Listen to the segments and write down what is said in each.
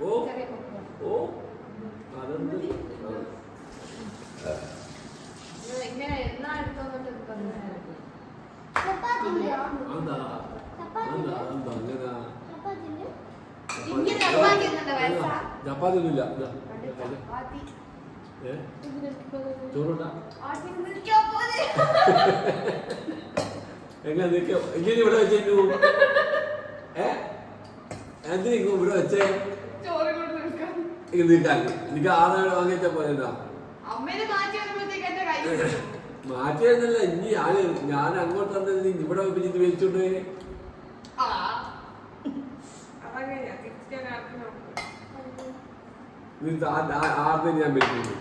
ഓ ഓ എങ്ങനെ നിൽക്കോ? ഇങ്ങനെ ഇവിടെ വെച്ചു എന്തിനു ഇവിടെ വെച്ചേ? നിൽക്കാൻ. നിൽക്കാൻ എനിക്ക് ആധാരം വാങ്ങിച്ച പോലെന്താ അമ്മേനെ മാറ്റി കൈ കിട്ടും. ഇനി ഞാൻ ഞാൻ അങ്ങോട്ട് വന്നത് ഇവിടെ പിന്നെ ഇത് വെച്ചോണ്ട് പോയി. ആ. അതങ്ങനെയാ, തിരിച്ചാൽ ആർക്കും നോക്കും. നീ ആ- ആ- ആരുടെ ഞാൻ വെക്കുന്നു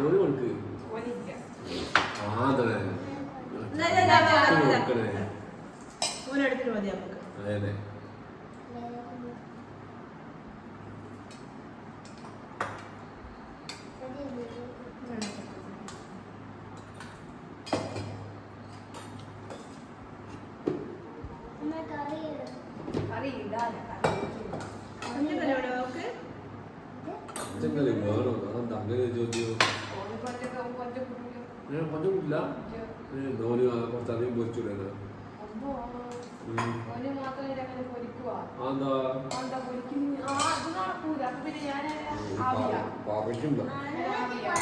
ഒരു കൊടുക്ക് ഓനില്ല. ആ തന്നെ ഇല്ല, ഇല്ല, ഇല്ല, ഇല്ല, ഇല്ല. കൊടുക്കണേ ഊരെടുത്തിട്ട് മതി നമുക്ക് അതെ കറി ഇടാതെ, കറി വെക്കില്ല. കുഞ്ഞിക്കല്ലേ ഇവിടെ നമുക്ക് അച്ഛനല്ലേ വേണോ അതെന്താ അങ്ങനെ ചോദ്യം ഓന് കൊഞ്ചൊക്കെ കൊഞ്ചം കുടിക്കും. ഞാൻ പഞ്ചമില്ല ധോനി കുറച്ചധികം പൊരിച്ചൂടെ അമ്മോ. ഓന് മാത്രം ഇതങ്ങനെ പൊരിക്കുവാ. അതെന്താ അതെന്താ പൊരിക്കുന്നെ? ആ, അത് നടക്കൂല. അപ്പൊ പിന്നെ ഞാൻ ആവിയാ. പാവയ്ക്കുണ്ടോ ആവിയാ.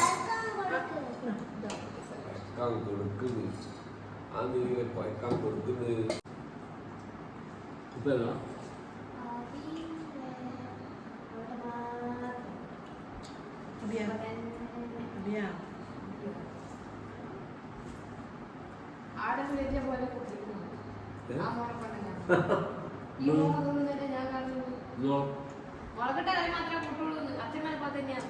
പഴക്കാൻ കൊടുക്കുന്നു അത് പഴക്കാൻ കൊടുക്കുന്നു ഇപ്പൊ ഏതാ? അബിയ വലിയ പോലെ ആ മോനെ ഞാൻ. ഈ മോനെ കൊണ്ട് തന്നെ ഞാൻ കാണുന്നത്. നോ. മുളകിട്ട മാത്രമേ കൂട്ടുള്ളൂ അച്ഛന്മാരെ തന്നെയാണ്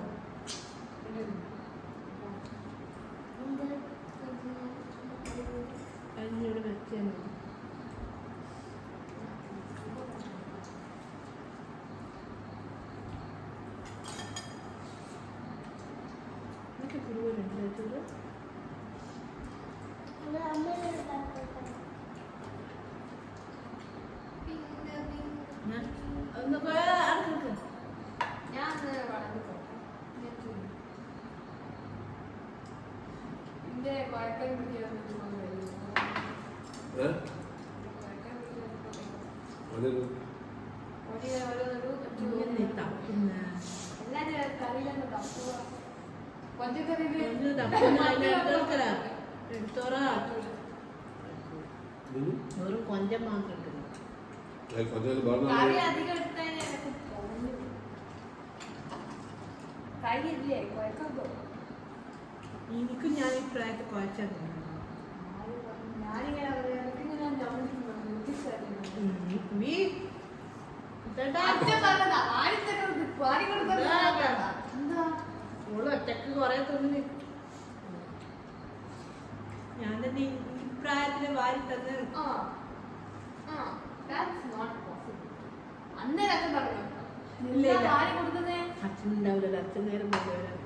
ഒന്ന് പോയാ ആൾക്ക് ഞാൻ വളർന്നു തിന്നു. എന്റെ കുഴക്കം പിടിക്കാൻ ഏ വെറും കൊഞ്ചം മാത്രം എനിക്ക് ഞാൻ ഈ പ്രായത്തിൽ കുഴച്ചാൽ ഞാനിങ്ങനെ ഒറ്റയ്ക്ക് കുറെ തിന്നു ഞാൻ തന്നെ ഇപ്രായത്തിൽ വാരി തന്നെ. ആ. ആ. ദാറ്റ്സ് നോട്ട് പോസിബിൾ അന്നേരം അച്ഛൻ പറഞ്ഞു ഇല്ല, ഇല്ല. കൊടുക്കുന്നേ? അച്ഛൻ ഉണ്ടാവില്ല അച്ഛൻ നേരം കൊണ്ടുവരാൻ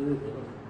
Absolutely.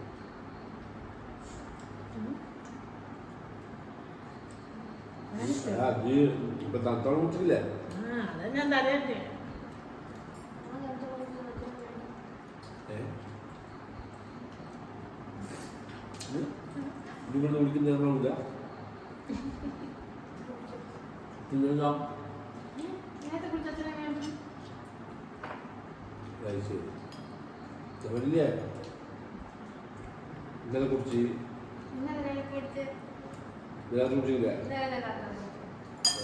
നീ ഇപ്പൊ തണുത്തോളം കുടിച്ചില്ലേ ഞാൻ തരട്ടെ. നിങ്ങൾ കുടിക്കുന്ന ഞങ്ങളില്ല ശരി. അവരില്ലേ ഇന്നലെ കുടിച്ച്. ഇന്നലെ വിലക്ക് എടുത്ത് ഇന്നലെ കുടിച്ചില്ല ഇന്നലെ കാട്ടാൻ